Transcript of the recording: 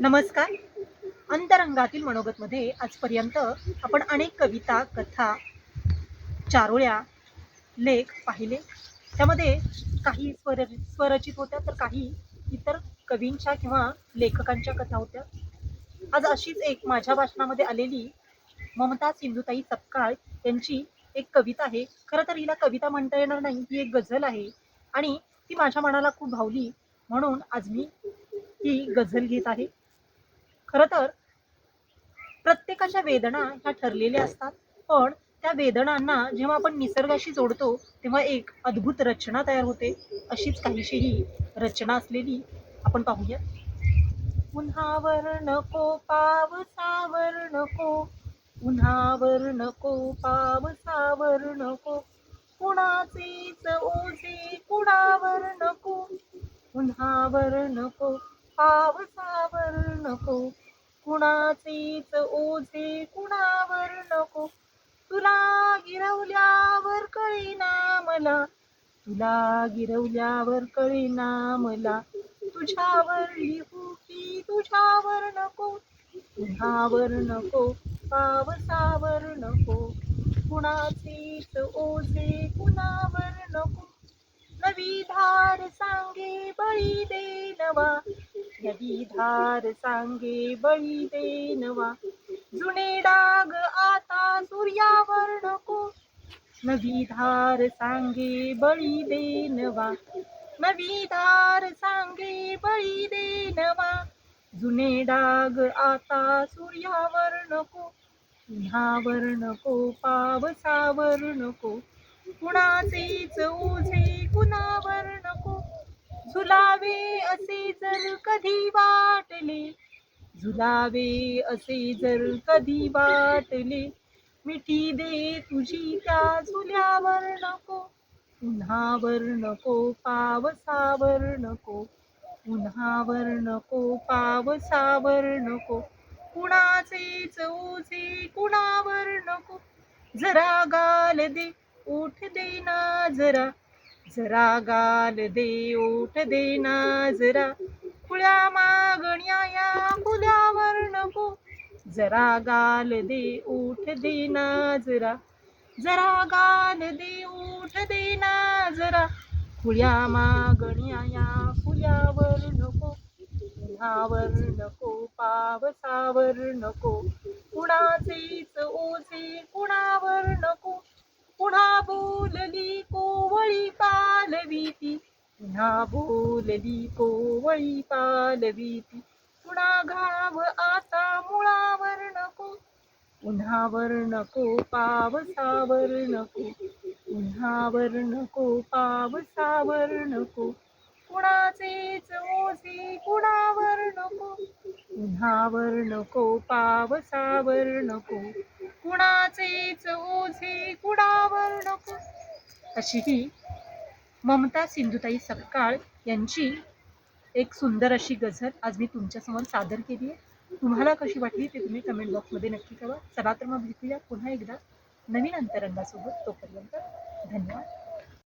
नमस्कार. अंतरंगातील मनोगतमध्ये आजपर्यंत आपण अनेक कविता कथा चारोळ्या लेख पाहिले. त्यामध्ये काही स्वर स्वरचित होत्या तर काही इतर कवींच्या किंवा लेखकांच्या कथा होत्या. आज अशीच एक माझ्या भाषणामध्ये आलेली ममता सिंधुताई सपकाळ यांची एक कविता आहे. खरं तर हिला कविता म्हणता येणार नाही ही एक गझल आहे आणि ती माझ्या मनाला खूप भावली म्हणून आज मी ही गझल घेत आहे. खरं तर प्रत्येकाच्या वेदना ह्या ठरलेल्या असतात. पण त्या वेदनांना जेव्हा आपण निसर्गाशी जोडतो तेव्हा एक अद्भुत रचना तयार होते. अशीच काहीशी ही रचना असलेली आपण पाहूया. उन्हावर नको पावसावर नको. उन्हावर नको पावसावर नको. कुणाचेच ओझे कुणावर नको. उन्हावर नको पावसावर नको. कुणाचेच ओझे कुणावर नको. तुला गिरवल्यावर कळेना मला. तुला गिरवल्यावर कळेना मला. तुझ्यावर लिहू की तुझ्यावर नको. तुझ्यावर नको पावसावर नको. कुणाचेच ओझे कुणावर नको. नवी धार सांगे बळी दे नवा. नदी धार सांगे बळी दे नवा जुने डाग आता सूर्यावर नको. नवी धार सांगे बळी दे नवा नवी धार सांगे बळी दे नवा जुने डाग आता सूर्यावर नको. उन्हावर नको पावसावर नको. कुणाचेच ओझे कुणावर झुलावे असे जर कधी वाटले झुलावे असे जर कधी वाटले मिठी दे तुझी त्या झुल्यावर नको उन्हावर नको पावसावर नको उन्हावर नको पावसावर नको कुणाचे चौचे कुणावर नको जरा गाल दे उठ दे ना जरा जरा गाल दे उठ दे ना जरा. खुळ्या मागण्या या खुल्यावर नको. जरा गाल दे उठ दे ना जरा. जरा गाल दे उठ दे ना जरा. खुळ्या मागण्या या फुल्यावर नको. उन्हावर नको पावसावर नको. कुणाचेच ओझे कुणावर नको. पुन्हा बोलली कोवळी पालवीती पुन्हा बोलली कोवळी पालवीती पुन्हा घाव आता मुळावर नको उन्हावर नको पावसावर नको उन्हावर नको पावसावर नको कुणाचेच ओसे कुणावर नको उन्हावर नको पावसावर नको कुणाचेच ओझे कुणावर नको अशी ही ममता सिंधुताई सकाळ यांची एक सुंदर अशी गझल आज मी तुमच्यासमोर सादर केली आहे. तुम्हाला कशी वाटली ते तुम्ही कमेंट बॉक्समध्ये नक्की कळवा. चला तर मग भेटूया पुन्हा एकदा नवीन अंतरंगासोबत तोपर्यंत धन्यवाद.